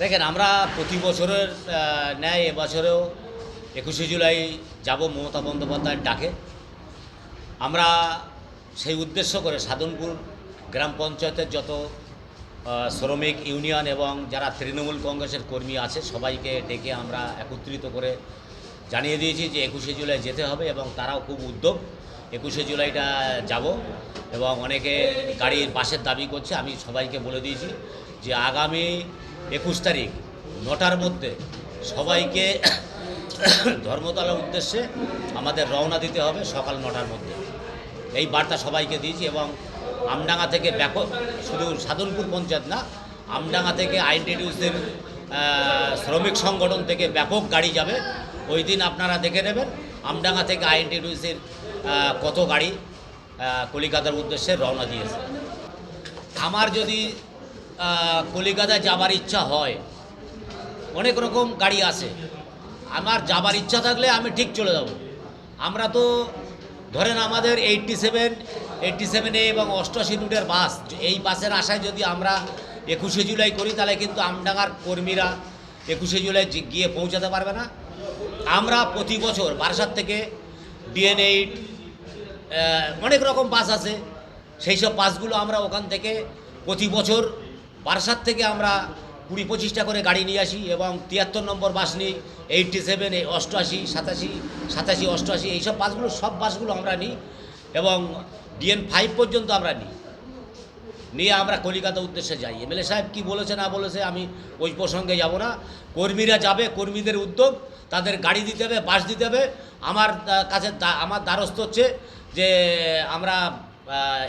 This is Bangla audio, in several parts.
দেখেন, আমরা প্রতি বছরের ন্যায় এবছরেও একুশে জুলাই যাব মমতা বন্দ্যোপাধ্যায়ের ডাকে। আমরা সেই উদ্দেশ্য করে সাধনপুর গ্রাম পঞ্চায়েতের যত শ্রমিক ইউনিয়ন এবং যারা তৃণমূল কংগ্রেসের কর্মী আছে, সবাইকে ডেকে আমরা একত্রিত করে জানিয়ে দিয়েছি যে একুশে জুলাই যেতে হবে এবং তারাও খুব উদ্যোগ একুশে জুলাইটা যাব এবং অনেকে গাড়ির বাসের দাবি করছে, আমি সবাইকে বলে দিয়েছি যে আগামী একুশ তারিখ, নটার মধ্যে সবাইকে ধর্মতলার উদ্দেশ্যে আমাদের রওনা দিতে হবে সকাল নটার মধ্যে। এই বার্তা সবাইকে দিয়েছি এবং আমডাঙ্গা থেকে ব্যাপক, শুধু সাধনপুর পঞ্চায়েত না, আমডাঙ্গা থেকে আইনটিডিউসের শ্রমিক সংগঠন থেকে ব্যাপক গাড়ি যাবে। ওই দিন আপনারা দেখে নেবেন আমডাঙ্গা থেকে আইনটিডিউসের কত গাড়ি কলিকাতার উদ্দেশ্যে রওনা দিয়েছে। আমার যদি কলিকাতায় যাবার ইচ্ছা হয়। অনেক রকম গাড়ি আছে আমার যাবার ইচ্ছা থাকলে আমি ঠিক চলে যাব। আমরা তো ধরেন আমাদের eighty seven eighty seven A এবং অষ্টআশি রুটের বাস, এই বাসের আশায় যদি আমরা একুশে জুলাই করি, তাহলে কিন্তু আমডাঙ্গার কর্মীরা একুশে জুলাই গিয়ে পৌঁছাতে পারবে না। আমরা প্রতি বছর বারাসাত থেকে ডিএন এইট অনেক রকম বাস আছে সেই সব বাসগুলো আমরা ওখান থেকে প্রতি বছর বারাসাত থেকে আমরা কুড়ি পঁচিশটা করে গাড়ি নিয়ে আসি এবং তিয়াত্তর নম্বর বাস নিই এইটটি সেভেন এই অষ্টআশি, সাতাশি সাতাশি, অষ্টআশি, এইসব বাসগুলো, সব বাসগুলো আমরা নিই এবং ডিএন ফাইভ পর্যন্ত আমরা নিই। নিয়ে আমরা কলিকাতা উদ্দেশ্যে যাই। এমএলএ সাহেব কি বলেছে, না বলেছে, আমি ওই প্রসঙ্গে যাব না। কর্মীরা যাবে, কর্মীদের উদ্যোগ, তাদের গাড়ি দিতে হবে, বাস দিতে হবে। আমার কাছে আমার দ্বারস্থ হচ্ছে যে আমরা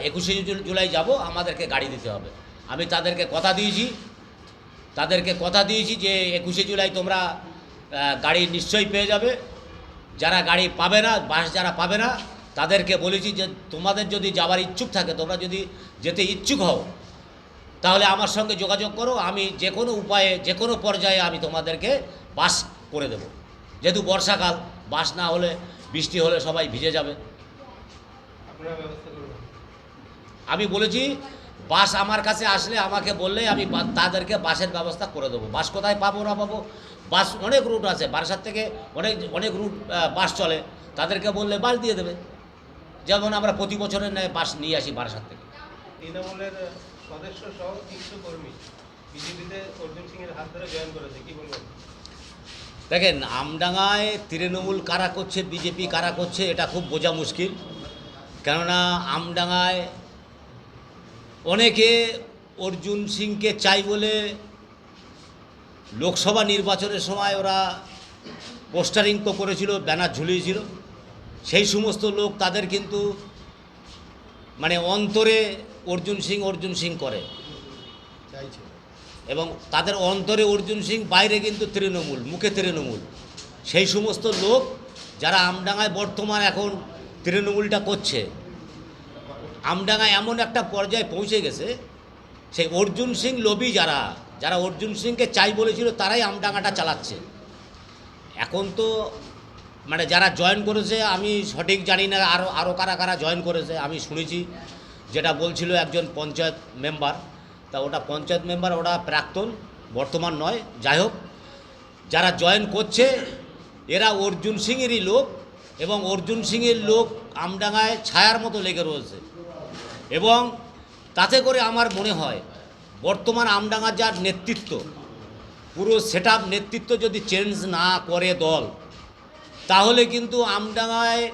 একুশে জুলাই যাব, আমাদেরকে গাড়ি দিতে হবে। আমি তাদেরকে কথা দিয়েছি। তাদেরকে কথা দিয়েছি যে একুশে জুলাই তোমরা গাড়ি নিশ্চয়ই পেয়ে যাবে। যারা গাড়ি পাবে না বাস যারা পাবে না তাদেরকে বলেছি যে তোমাদের যদি যাওয়ার ইচ্ছুক থাকে তোমরা যদি যেতে ইচ্ছুক হও তাহলে আমার সঙ্গে যোগাযোগ করো। আমি যে কোনো উপায়ে যে কোনো পর্যায়ে আমি তোমাদেরকে বাস করে দেব। যেহেতু বর্ষাকাল বাস না হলে বৃষ্টি হলে সবাই ভিজে যাবে। আমি বলেছি বাস আমার কাছে আসলে আমাকে বললে আমি তাদেরকে বাসের ব্যবস্থা করে দেবো। বাস কোথায় পাবো না পাবো? বাস অনেক রুট আছে। বারাসাত থেকে অনেক অনেক রুট বাস চলে। তাদেরকে বললে বাস দিয়ে দেবে। যেমন আমরা প্রতি বছরের ন্যায় বাস নিয়ে আসি বারাসাত থেকে। তৃণমূলের সদস্য সহ তিনশো কর্মী বিজেপিতে অর্জুন সিং এর হাত ধরে জয়েন করেছে। কি বলবেন? দেখেন আমডাঙ্গায় তৃণমূল কারা করছে বিজেপি কারা করছে এটা খুব বোঝা মুশকিল। কেননা আমডাঙ্গায় অনেকে অর্জুন সিংকে চাই বলে লোকসভা নির্বাচনের সময় ওরা পোস্টারিং তো করেছিল ব্যানার ঝুলিয়েছিল। সেই সমস্ত লোক তাদের কিন্তু মানে অন্তরে অর্জুন সিং অর্জুন সিং করে। চাইছে এবং তাদের অন্তরে অর্জুন সিং বাইরে কিন্তু তৃণমূল মুখে তৃণমূল। সেই সমস্ত লোক যারা আমডাঙায় বর্তমান এখন তৃণমূলটা করছে আমডাঙ্গায় এমন একটা পর্যায়ে পৌঁছে গেছে, সেই অর্জুন সিং লোবি যারা যারা অর্জুন সিংকে চাই বলেছিল তারাই আমডাঙ্গাটা চালাচ্ছে। এখন তো মানে যারা জয়েন করেছে, আমি সঠিক জানি না আরও আরও কারা কারা জয়েন করেছে, আমি শুনেছি, যেটা বলছিল একজন পঞ্চায়েত মেম্বার। তা ওটা পঞ্চায়েত মেম্বার ওটা প্রাক্তন, বর্তমান নয়, যাই হোক, যারা জয়েন করছে, এরা অর্জুন সিংয়েরই লোক এবং অর্জুন সিংয়ের লোক আমডাঙ্গায় ছায়ার মতো লেগে রয়েছে। এবং তাতে করে আমার মনে হয় বর্তমান আমডাঙ্গার যার নেতৃত্ব পুরো সেট নেতৃত্ব যদি চেঞ্জ না করে দল তাহলে কিন্তু আমডাঙ্গায়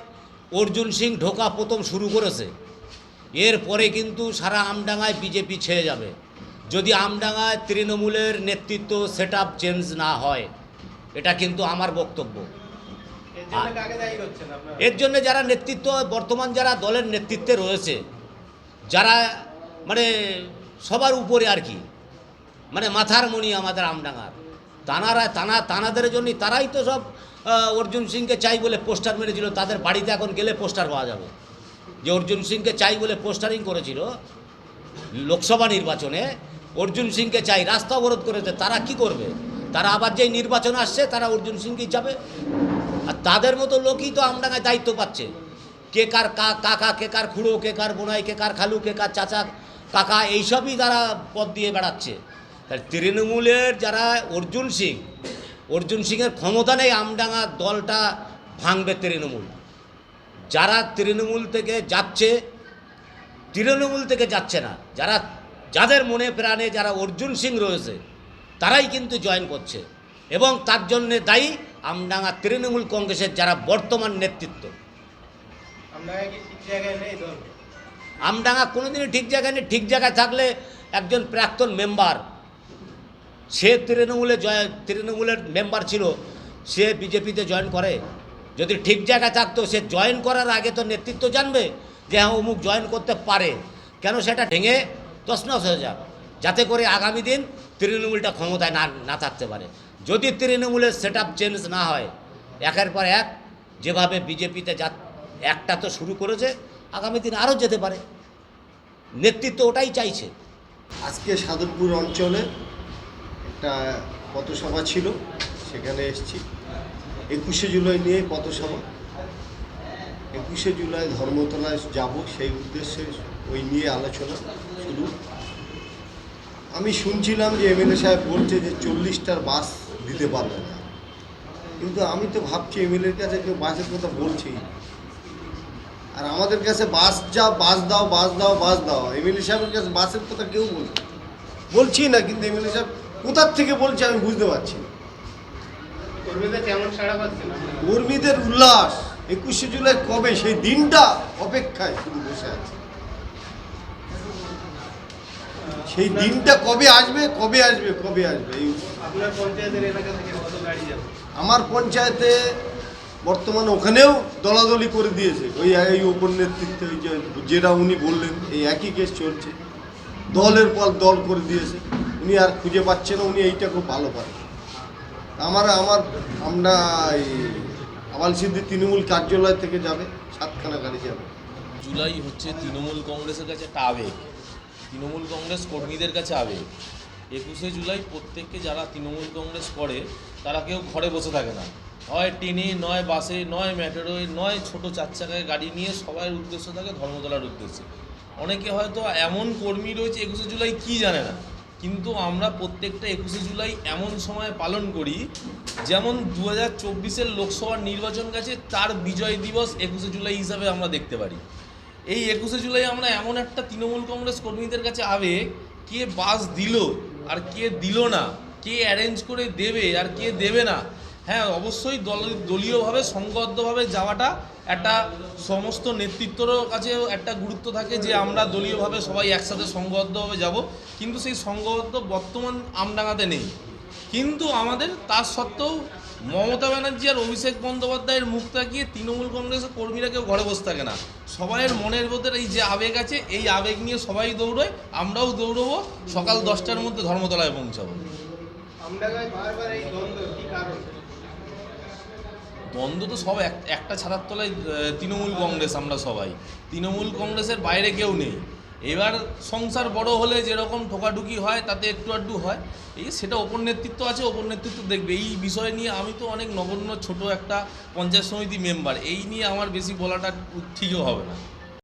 অর্জুন সিং ঢোকা প্রথম শুরু করেছে। এরপরে কিন্তু সারা আমডাঙ্গায় বিজেপি ছেড়ে যাবে। যদি আমডাঙ্গায় তৃণমূলের নেতৃত্ব সেট চেঞ্জ না হয় এটা কিন্তু আমার বক্তব্য। এর এর জন্য যারা নেতৃত্ব বর্তমান যারা দলের নেতৃত্বে রয়েছে যারা মানে সবার উপরে আর কি। মানে মাথার মণি আমাদের আমডাঙ্গার। তানারা, তানা, তানাদের জন্যই তারাই তো সব অর্জুন সিংকে চাই বলে পোস্টার মেরেছিল, তাদের বাড়িতে এখন গেলে পোস্টার পাওয়া যাবে। যে অর্জুন সিংকে চাই বলে পোস্টারিং করেছিল লোকসভা নির্বাচনে, অর্জুন সিংকে চাই রাস্তা অবরোধ করেছে, তারা কি করবে? তারা আবার যেই নির্বাচন আসছে, তারা অর্জুন সিংকেই যাবে আর তাদের মতো লোকই তো আমডাঙ্গায় দায়িত্ব পাচ্ছে। কে কার কাকা, কে কার খুড়ো, কে কার বোনাই, কে কার খালু, কে কার চাচা, কাকা, এইসবই তারা পদ দিয়ে বেড়াচ্ছে। তৃণমূলের যারা অর্জুন সিং, অর্জুন সিংয়ের ক্ষমতা নেই, আমডাঙ্গা দলটা ভাঙবে তৃণমূল। যারা তৃণমূল থেকে যাচ্ছে, তৃণমূল থেকে যাচ্ছে না, যারা যাদের মনে প্রাণে যারা অর্জুন সিং রয়েছে, তারাই কিন্তু জয়েন করছে। এবং তার জন্যে দায়ী আমডাঙ্গা তৃণমূল কংগ্রেসের যারা বর্তমান নেতৃত্ব। আমডাঙ্গা কোনোদিনই ঠিক জায়গায় নেই। ঠিক জায়গায় থাকলে একজন প্রাক্তন মেম্বার, সে তৃণমূলে জয়, তৃণমূলের মেম্বার ছিল, সে বিজেপিতে জয়েন করে। যদি ঠিক জায়গায় থাকতো, সে জয়েন করার আগে তো নেতৃত্ব জানবে যে হ্যাঁ অমুক জয়েন করতে পারে। কেন সেটা ভেঙে তছনছ হয়ে যাক। যাতে করে আগামী দিন তৃণমূলটা ক্ষমতায় না না থাকতে পারে। যদি তৃণমূলের সেট চেঞ্জ না হয়, একের পর এক যেভাবে বিজেপিতে যা একটা তো শুরু করেছে, আগামী দিন আরও যেতে পারে। নেতৃত্ব ওটাই চাইছে। আজকে সাদরপুর অঞ্চলে একটা পথসভা ছিল, সেখানে এসেছি। একুশে জুলাই নিয়ে পথসভা। একুশে জুলাই ধর্মতলায় যাব, সেই উদ্দেশ্যে ওই নিয়ে আলোচনা শুরু। আমি শুনছিলাম যে এমএলএ সাহেব বলছে যে চল্লিশটার বাস দিতে পারবে না। কিন্তু আমি তো ভাবছি এমএলএর কাছে কেউ বাসের কথা বলছেই না। আর আমাদের কাছে বাস যা বাস দাও বাস দাও বাস দাও। এমএলএ সাহেবের কাছে বাসের কথা কেউ বলছে বলছি না কিন্তু এমএলএ সাহেব কোথার থেকে বলছে আমি বুঝতে পারছি না। কর্মীদের উল্লাস একুশে জুলাই কবে? সেই দিনটা অপেক্ষায় শুধু বসে আছে। সেই দিনটা কবে আসবে কবে আসবে কবে আসবে? আমার পঞ্চায়েতে বর্তমানে ওখানেও দলাদলি করে দিয়েছে। ওই এই ওপর নেতৃত্বে ওই যেটা উনি বললেন, এই একই কেস চলছে। দলের পর দল করে দিয়েছে। উনি আর খুঁজে পাচ্ছে না, উনি এইটা খুব ভালো পারে। আমার আমার, আমরা এই আবাল সিদ্ধি তৃণমূল কার্যালয় থেকে যাবে, সাতখানা গাড়ি যাবে। জুলাই হচ্ছে তৃণমূল কংগ্রেসের কাছে একটা আবেগ। তৃণমূল কংগ্রেস কর্মীদের কাছে আবেগ। একুশে জুলাই প্রত্যেককে যারা তৃণমূল কংগ্রেস করে, তারা কেউ ঘরে বসে থাকে না। হয় ট্রেনে নয় বাসে, নয় ম্যাটেরোয় নয় ছোট চার চাকায় গাড়ি নিয়ে সবার উদ্দেশ্য থাকে ধর্মতলার উদ্দেশ্যে। অনেকে হয়তো এমন কর্মী রয়েছে, একুশে জুলাই কি জানে না? কিন্তু আমরা প্রত্যেকটা একুশে জুলাই এমন সময় পালন করি, যেমন দু হাজার চব্বিশের লোকসভার নির্বাচন গেছে, তার বিজয় দিবস একুশে জুলাই হিসাবে আমরা দেখতে পারি। এই একুশে জুলাই আমরা এমন একটা তৃণমূল কংগ্রেস কর্মীদের কাছে আবে কে বাস দিল আর কে দিল না, কে অ্যারেঞ্জ করে দেবে আর কে দেবে না হ্যাঁ অবশ্যই দল, দলীয়ভাবে সংবদ্ধভাবে যাওয়াটা একটা সমস্ত নেতৃত্বর কাছেও একটা গুরুত্ব থাকে যে আমরা দলীয়ভাবে সবাই একসাথে সংবদ্ধভাবে যাব, কিন্তু সেই সংবদ্ধ বর্তমান আমডাঙাতে নেই। কিন্তু আমাদের তার সত্ত্বেও মমতা ব্যানার্জি আর অভিষেক বন্দ্যোপাধ্যায়ের মুখ তাকিয়ে তৃণমূল কংগ্রেসের কর্মীরা কেউ ঘরে বসে থাকে না। সবাইয়ের মনের ভেতরে এই যে আবেগ আছে এই আবেগ নিয়ে সবাই দৌড়োয় আমরাও দৌড়বো সকাল দশটার মধ্যে ধর্মতলায় পৌঁছাবো। দ্বন্দ্ব দ্বন্দ্ব তো সব এক- একটা ছাতার তলায় তৃণমূল কংগ্রেস আমরা সবাই। তৃণমূল কংগ্রেসের বাইরে কেউ নেই। এবার সংসার বড় হলে যেরকম ঠোকাঠুকি হয়, তাতে একটু আড্ডু হয়। এই সেটা ওপর নেতৃত্ব আছে, ওপর নেতৃত্ব দেখবে। এই বিষয় নিয়ে আমি তো অনেক নগণ্য ছোট একটা পঞ্চায়েত সমিতি মেম্বার এই নিয়ে আমার বেশি বলাটা ঠিকও হবে না।